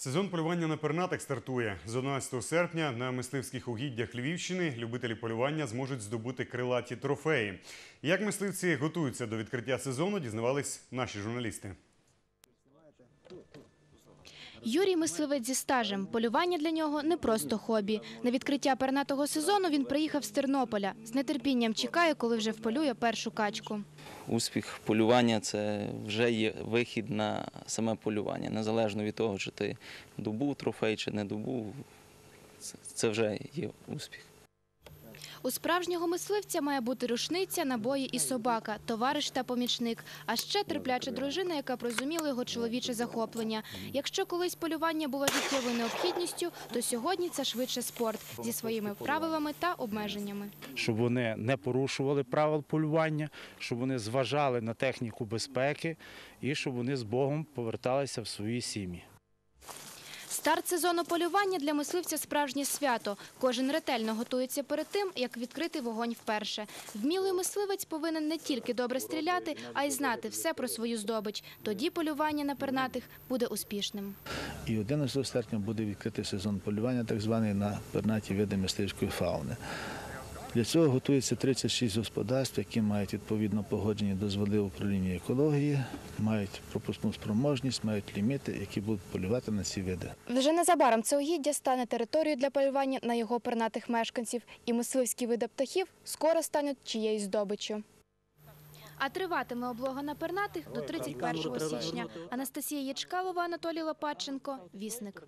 Сезон полювання на пернатих стартує. З 11 серпня на мисливських угіддях Львівщини любителі полювання зможуть здобути крилаті трофеї. Як мисливці готуються до відкриття сезону, дізнавались наші журналісти. Юрій мисливець зі стажем. Полювання для нього не просто хобі. На відкриття пернатого сезону він приїхав з Тернополя. З нетерпінням чекає, коли вже вполює першу качку. Успіх полювання це вже є вихід на саме полювання, незалежно від того, чи ти добув трофей, чи не добув. Це, вже є успіх. У справжнього мисливця має бути рушниця, набої і собака, товариш та помічник, а ще терпляча дружина, яка б розуміла його чоловіче захоплення. Якщо колись полювання було життєвою необхідністю, то сьогодні це швидше спорт зі своїми правилами та обмеженнями. щоб вони не порушували правил полювання, щоб вони зважали на техніку безпеки і щоб вони з Богом поверталися в свої сім'ї. Старт сезону полювання для мисливця справжнє свято. Кожен ретельно готується перед тим, як відкрити вогонь вперше. Вмілий мисливець повинен не тільки добре стріляти, а й знати все про свою здобич. Тоді полювання на пернатих буде успішним. І 11 серпня буде відкритий сезон полювання, так званий на пернаті види мисливської фауни. Для цього готується 36 господарств, які мають відповідно погоджені дозволи управління екології, мають пропускну спроможність, мають ліміти, які будуть полювати на ці види. Вже незабаром це угіддя стане територією для полювання на його пернатих мешканців, і мисливські види птахів скоро стануть чиєюсь здобиччю. А триватиме облога на пернатих до 31 січня. Анастасія Ячкалова, Анатолій Лопатченко, Вісник.